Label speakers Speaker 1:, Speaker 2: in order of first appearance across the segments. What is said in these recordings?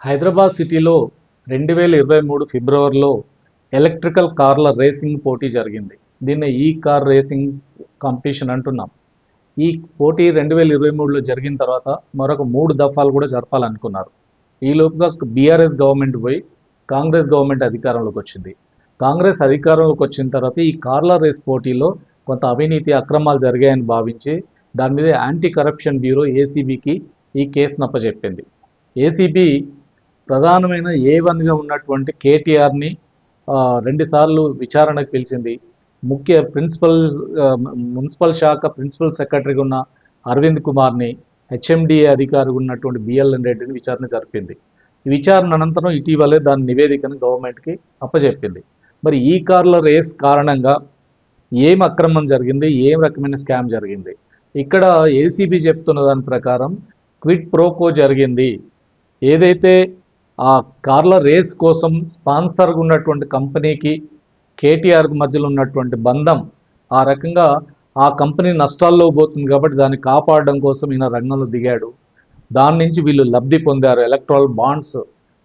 Speaker 1: హైదరాబాద్ సిటీలో రెండు వేల ఇరవై మూడు ఫిబ్రవరిలో ఎలక్ట్రికల్ కార్ల రేసింగ్ పోటీ జరిగింది. దీన్ని ఈ కార్ రేసింగ్ కాంపిటీషన్ అంటున్నాం. ఈ పోటీ రెండు వేల ఇరవై మూడులో జరిగిన తర్వాత మరొక మూడు దఫాలు కూడా జరపాలనుకున్నారు. ఈ లోపుగా బీఆర్ఎస్ గవర్నమెంట్ పోయి కాంగ్రెస్ గవర్నమెంట్ అధికారంలోకి వచ్చింది. కాంగ్రెస్ అధికారంలోకి వచ్చిన తర్వాత ఈ కార్ల రేస్ పోటీలో కొంత అవినీతి అక్రమాలు జరిగాయని భావించి దాని మీద యాంటీ కరప్షన్ బ్యూరో ఏసీబీకి ఈ కేసు నప్పజెప్పింది ఏసీబీ ప్రధానమైన ఏ వన్గా ఉన్నటువంటి కేటీఆర్ని రెండుసార్లు విచారణకు పిలిచింది. ముఖ్య ప్రిన్సిపల్ మున్సిపల్ శాఖ ప్రిన్సిపల్ సెక్రటరీగా ఉన్న అరవింద్ కుమార్ని హెచ్ఎండిఏ అధికారి ఉన్నటువంటి బిఎల్ఎన్ రెడ్డిని విచారణ జరిపింది. ఈ విచారణ అనంతరం ఇటీవలే దాని నివేదికను గవర్నమెంట్కి అప్పచెప్పింది మరి ఈ కార్ల రేస్ కారణంగా ఏం అక్రమం జరిగింది ఏం రకమైన స్కామ్ జరిగింది? ఇక్కడ ఏసీబీ చెప్తున్న దాని ప్రకారం క్విట్ ప్రోకో జరిగింది. ఏదైతే ఆ కార్ల రేస్ కోసం స్పాన్సర్గా ఉన్నటువంటి కంపెనీకి కేటీఆర్కి మధ్యలో ఉన్నటువంటి బంధం ఆ రకంగా ఆ కంపెనీ నష్టాల్లో పోతుంది కాబట్టి దాన్ని కాపాడడం కోసం ఈయన రంగంలో దిగాడు. దాని నుంచి వీళ్ళు లబ్ధి పొందారు. ఎలక్ట్రాల్ బాండ్స్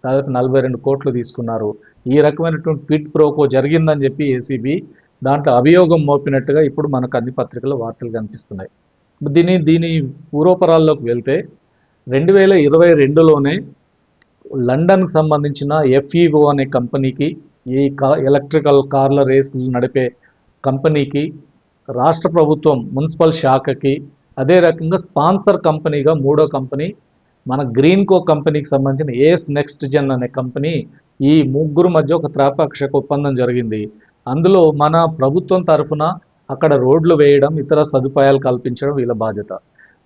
Speaker 1: దాదాపు నలభై రెండు కోట్లు తీసుకున్నారు. ఈ రకమైనటువంటి పిట్ ప్రోకో జరిగిందని చెప్పి ఏసీబీ దాంట్లో అభియోగం మోపినట్టుగా ఇప్పుడు మనకు అన్ని పత్రికల వార్తలు కనిపిస్తున్నాయి. దీని దీని పూర్వపరాల్లోకి వెళ్తే రెండు వేల ఇరవై రెండులోనే లండన్కి సంబంధించిన ఎఫ్ఈఓ అనే కంపెనీకి ఈ ఎలక్ట్రికల్ కార్ల రేసులు నడిపే కంపెనీకి రాష్ట్ర ప్రభుత్వం మున్సిపల్ శాఖకి అదే రకంగా స్పాన్సర్ కంపెనీగా మూడో కంపెనీ మన గ్రీన్ కో కంపెనీకి సంబంధించిన ఏఎస్ నెక్స్ట్ జెన్ అనే కంపెనీ ఈ ముగ్గురు మధ్య ఒక త్రాపాక్షక ఒప్పందం జరిగింది. అందులో మన ప్రభుత్వం తరఫున అక్కడ రోడ్లు వేయడం ఇతర సదుపాయాలు కల్పించడం వీళ్ళ బాధ్యత.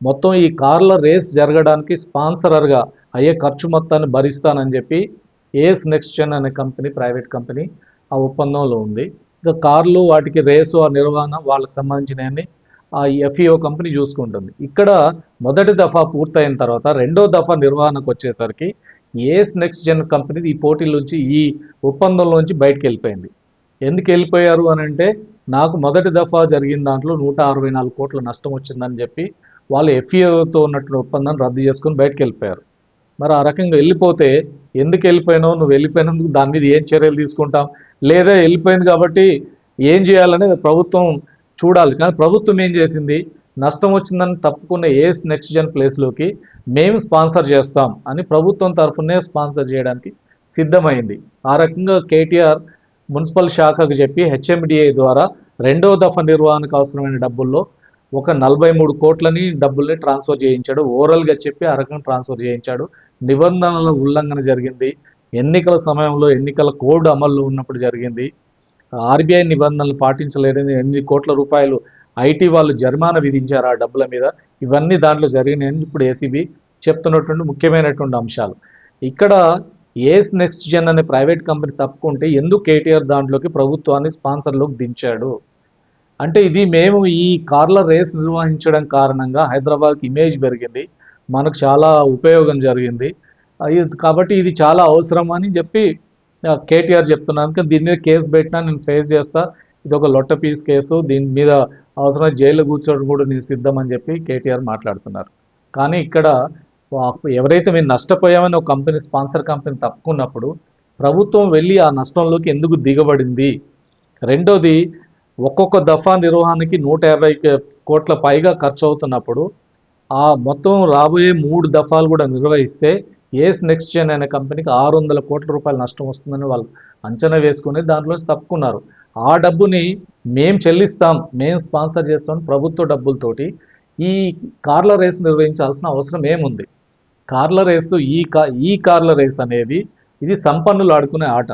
Speaker 1: మొత్తం ఈ కార్ల రేస్ జరగడానికి స్పాన్సరర్గా అయ్యే ఖర్చు మొత్తాన్ని భరిస్తానని చెప్పి ఏఎస్ నెక్స్ట్ జెన్ అనే కంపెనీ ప్రైవేట్ కంపెనీ ఆ ఒప్పందంలో ఉంది. ఇక కార్లు వాటికి రేసు ఆ నిర్వహణ వాళ్ళకి సంబంధించినవన్నీ ఆ ఎఫ్ఈఓ కంపెనీ చూసుకుంటుంది. ఇక్కడ మొదటి దఫా పూర్తయిన తర్వాత రెండో దఫా నిర్వహణకు వచ్చేసరికి ఏఎస్ నెక్స్ట్ జెన్ కంపెనీ ఈ పోటీల నుంచి ఈ ఒప్పందంలోంచి బయటకు వెళ్ళిపోయింది. ఎందుకు వెళ్ళిపోయారు అని అంటే నాకు మొదటి దఫా జరిగిన దాంట్లో నూట అరవై నాలుగు కోట్ల నష్టం వచ్చిందని చెప్పి వాళ్ళు ఎఫ్ఈఓతో ఉన్నటువంటి ఒప్పందాన్ని రద్దు చేసుకుని బయటకు వెళ్ళిపోయారు. మరి ఆ రకంగా వెళ్ళిపోతే ఎందుకు వెళ్ళిపోయినావు? నువ్వు వెళ్ళిపోయినందుకు దాని మీద ఏం చర్యలు తీసుకుంటాం? లేదా వెళ్ళిపోయింది కాబట్టి ఏం చేయాలనేది ప్రభుత్వం చూడాలి. కానీ ప్రభుత్వం ఏం చేసింది? నష్టం వచ్చిందని తప్పుకున్న ఏఎస్ నెక్స్ట్ జన్ ప్లేస్లోకి మేము స్పాన్సర్ చేస్తాం అని ప్రభుత్వం తరఫునే స్పాన్సర్ చేయడానికి సిద్ధమైంది. ఆ రకంగా కేటీఆర్ మున్సిపల్ శాఖకు చెప్పి హెచ్ఎండిఏ ద్వారా రెండవ దఫా నిర్వహణకు అవసరమైన డబ్బుల్లో ఒక నలభై మూడు కోట్లని డబ్బుల్ని ట్రాన్స్ఫర్ చేయించాడు. ఓవరాల్గా చెప్పి ఆ రకంగా ట్రాన్స్ఫర్ చేయించాడు. నిబంధనల ఉల్లంఘన జరిగింది. ఎన్నికల సమయంలో ఎన్నికల కోడ్ అమల్లో ఉన్నప్పుడు జరిగింది. ఆర్బీఐ నిబంధనలు పాటించలేదని ఎనిమిది కోట్ల రూపాయలు ఐటీ వాళ్ళు జరిమానా విధించారు ఆ డబ్బుల మీద. ఇవన్నీ దాంట్లో జరిగినాయని ఇప్పుడు ఏసీబీ చెప్తున్నటువంటి ముఖ్యమైనటువంటి అంశాలు. ఇక్కడ ఏస్ నెక్స్ట్ జెన్ అనే ప్రైవేట్ కంపెనీ తప్పుకుంటే ఎందుకు కేటీఆర్ దాంట్లోకి ప్రభుత్వాన్ని స్పాన్సర్లోకి దించాడు? అంటే ఇది మేము ఈ కార్ల రేస్ నిర్వహించడం కారణంగా హైదరాబాద్కి ఇమేజ్ పెరిగింది. మనకు చాలా ఉపయోగం జరిగింది. కాబట్టి ఇది చాలా అవసరం అని చెప్పి కేటీఆర్ చెప్తున్నాను కానీ దీని మీద కేసు పెట్టినా నేను ఫేస్ చేస్తా. ఇది ఒక లొట్ట పీస్ కేసు. దీని మీద అవసరం జైలు కూర్చోవడం కూడా నేను సిద్ధం అని చెప్పి కేటీఆర్ మాట్లాడుతున్నారు. కానీ ఇక్కడ ఎవరైతే మేము నష్టపోయామని ఒక కంపెనీ స్పాన్సర్ కంపెనీ తప్పుకున్నప్పుడు ప్రభుత్వం వెళ్ళి ఆ నష్టంలోకి ఎందుకు దిగబడింది? రెండోది ఒక్కొక్క దఫా నిర్వహణకి నూట యాభై కోట్ల పైగా ఖర్చు అవుతున్నప్పుడు ఆ మొత్తం రాబోయే మూడు దఫాలు కూడా నిర్వహిస్తే ఏస్ నెక్స్ట్ జెన్ అనే కంపెనీకి ఆరు వందల కోట్ల రూపాయలు నష్టం వస్తుందని వాళ్ళు అంచనా వేసుకుని దాంట్లో తప్పుకున్నారు. ఆ డబ్బుని మేం చెల్లిస్తాం మేం స్పాన్సర్ చేస్తాం ప్రభుత్వ డబ్బులతోటి ఈ కార్ల రేస్ నిర్వహించాల్సిన అవసరం ఏముంది? కార్ల రేసు ఈ కా ఈ కార్ల రేస్ అనేది ఇది సంపన్నులు ఆడుకునే ఆట.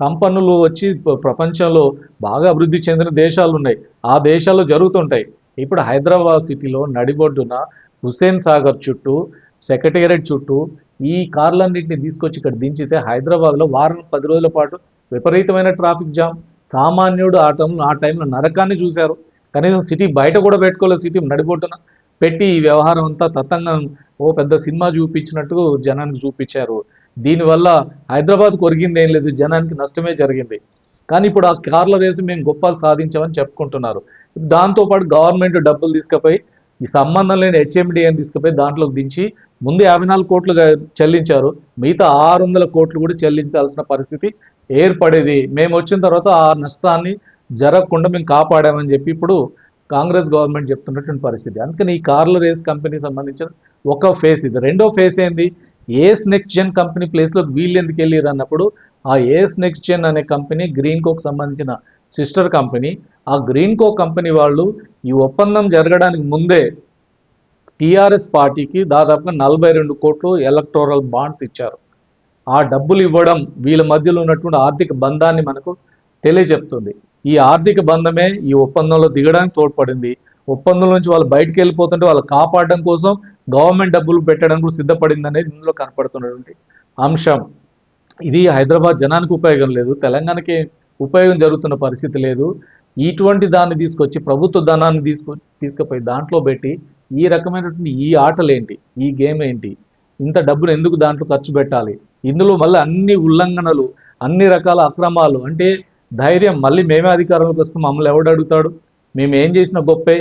Speaker 1: సంపన్నులు వచ్చి ప్రపంచంలో బాగా అభివృద్ధి చెందిన దేశాలు ఉన్నాయి ఆ దేశాల్లో జరుగుతుంటాయి. ఇప్పుడు హైదరాబాద్ సిటీలో నడిబొడ్డున హుస్సేన్ సాగర్ చుట్టూ సెక్రటేరియట్ చుట్టూ ఈ కార్లన్నింటినీ తీసుకొచ్చి ఇక్కడ దించితే హైదరాబాద్లో వారం పది రోజుల పాటు విపరీతమైన ట్రాఫిక్ జామ్. సామాన్యుడు ఆ టైంలో ఆ టైంలో నరకాన్ని చూశారు. కనీసం సిటీ బయట కూడా పెట్టుకోలేదు సిటీ నడిబొట్టున పెట్టి ఈ వ్యవహారం అంతా తతంగం ఓ పెద్ద సినిమా చూపించినట్టు జనానికి చూపించారు. దీనివల్ల హైదరాబాద్ కొరిగింది ఏం లేదు జనానికి నష్టమే జరిగింది. కానీ ఇప్పుడు ఆ కార్ల రేసు మేము గొప్పలు సాధించామని చెప్పుకుంటున్నారు. దాంతోపాటు గవర్నమెంట్ డబ్బులు తీసుకుపోయి ఈ సంబంధం లేని హెచ్ఎండిఏని తీసుకుపోయి దాంట్లోకి దించి ముందు యాభై నాలుగు కోట్లు చెల్లించారు. మిగతా ఆరు వందల కోట్లు కూడా చెల్లించాల్సిన పరిస్థితి ఏర్పడేది. మేము వచ్చిన తర్వాత ఆ నష్టాన్ని జరగకుండా మేము కాపాడామని చెప్పి ఇప్పుడు కాంగ్రెస్ గవర్నమెంట్ చెప్తున్నటువంటి పరిస్థితి. అందుకని ఈ కార్ల రేస్ కంపెనీ సంబంధించిన ఒక ఫేస్ ఇది. రెండో ఫేస్ ఏంది? ఏస్ నెక్స్ట్ జెన్ కంపెనీ ప్లేస్లో వీళ్ళు ఎందుకు వెళ్ళారు అన్నప్పుడు ఆ ఏస్ నెక్స్ట్ జెన్ అనే కంపెనీ గ్రీన్ కోక్ సంబంధించిన సిస్టర్ కంపెనీ ఆ గ్రీన్ కో కంపెనీ వాళ్ళు ఈ ఒప్పందం జరగడానికి ముందే టీఆర్ఎస్ పార్టీకి దాదాపుగా నలభై రెండు కోట్లు ఎలక్టోరల్ బాండ్స్ ఇచ్చారు. ఆ డబ్బులు ఇవ్వడం వీళ్ళ మధ్యలో ఉన్నటువంటి ఆర్థిక బంధాన్ని మనకు తెలియజెప్తుంది. ఈ ఆర్థిక బంధమే ఈ ఒప్పందంలో దిగడానికి తోడ్పడింది. ఒప్పందం నుంచి వాళ్ళు బయటకు వెళ్ళిపోతుంటే వాళ్ళు కాపాడడం కోసం గవర్నమెంట్ డబ్బులు పెట్టడం కూడా సిద్ధపడింది అనేది ఇందులో కనపడుతున్నటువంటి అంశం. ఇది హైదరాబాద్ జనానికి ఉపయోగం లేదు తెలంగాణకి ఉపయోగం జరుగుతున్న పరిస్థితి లేదు. ఇటువంటి దాన్ని తీసుకొచ్చి ప్రభుత్వ ధనాన్ని తీసుకొ తీసుకుపోయి దాంట్లో పెట్టి ఈ రకమైనటువంటి ఈ ఆటలు ఏంటి ఈ గేమ్ ఏంటి ఇంత డబ్బులు ఎందుకు దాంట్లో ఖర్చు పెట్టాలి? ఇందులో మళ్ళీ అన్ని ఉల్లంఘనలు అన్ని రకాల అక్రమాలు అంటే ధైర్యం మళ్ళీ మేమే అధికారంలోకి వస్తాం మమ్మల్ని ఎవడు అడుగుతాడు? మేము ఏం చేసిన గొప్పే.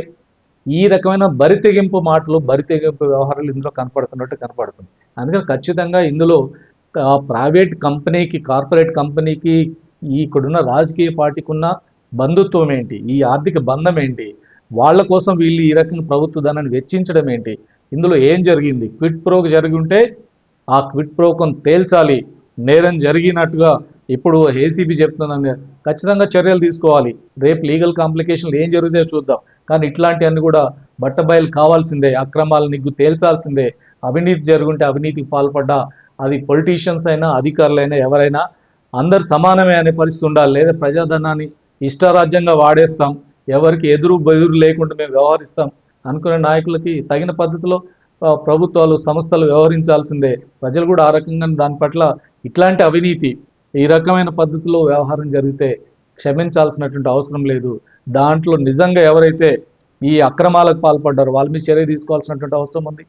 Speaker 1: ఈ రకమైన బరితెగింపు మాటలు బరితెగింపు వ్యవహారాలు ఇందులో కనపడుతున్నట్టు కనపడుతుంది. అందుకని ఖచ్చితంగా ఇందులో ప్రైవేట్ కంపెనీకి కార్పొరేట్ కంపెనీకి ఇక్కడున్న రాజకీయ పార్టీకి ఉన్న బంధుత్వం ఏంటి? ఈ ఆర్థిక బంధం ఏంటి? వాళ్ళ కోసం వీళ్ళు ఈ రకంగా ప్రభుత్వ ధనాన్ని వెచ్చించడం ఏంటి? ఇందులో ఏం జరిగింది? క్విట్ ప్రోకి జరిగి ఉంటే ఆ క్విట్ ప్రోకొని తేల్చాలి. నేరం జరిగినట్టుగా ఇప్పుడు ఏసీబీ చెప్తున్నాను ఖచ్చితంగా చర్యలు తీసుకోవాలి. రేపు లీగల్ కాంప్లికేషన్లు ఏం జరుగుతాయో చూద్దాం. కానీ ఇట్లాంటివన్నీ కూడా బట్టబయలు కావాల్సిందే అక్రమాలు నిగ్గు తేల్చాల్సిందే. అవినీతి జరుగుంటే అవినీతికి పాల్పడ్డా అది పొలిటీషియన్స్ అయినా అధికారులైనా ఎవరైనా అందరు సమానమే అనే పరిస్థితి ఉండాలి. లేదా ప్రజాధనాన్ని ఇష్టారాజ్యంగా వాడేస్తాం. ఎవరికి ఎదురు బెదురు లేకుండా మేము వ్యవహరిస్తాం అనుకునే నాయకులకి తగిన పద్ధతిలో ప్రభుత్వాలు సంస్థలు వ్యవహరించాల్సిందే. ప్రజలు కూడా ఆ రకంగా దాని పట్ల ఇట్లాంటి అవినీతి ఈ రకమైన పద్ధతిలో వ్యవహారం జరిగితే క్షమించాల్సినటువంటి అవసరం లేదు. దాంట్లో నిజంగా ఎవరైతే ఈ అక్రమాలకు పాల్పడ్డారో వాళ్ళ మీద చర్య తీసుకోవాల్సినటువంటి అవసరం ఉంది.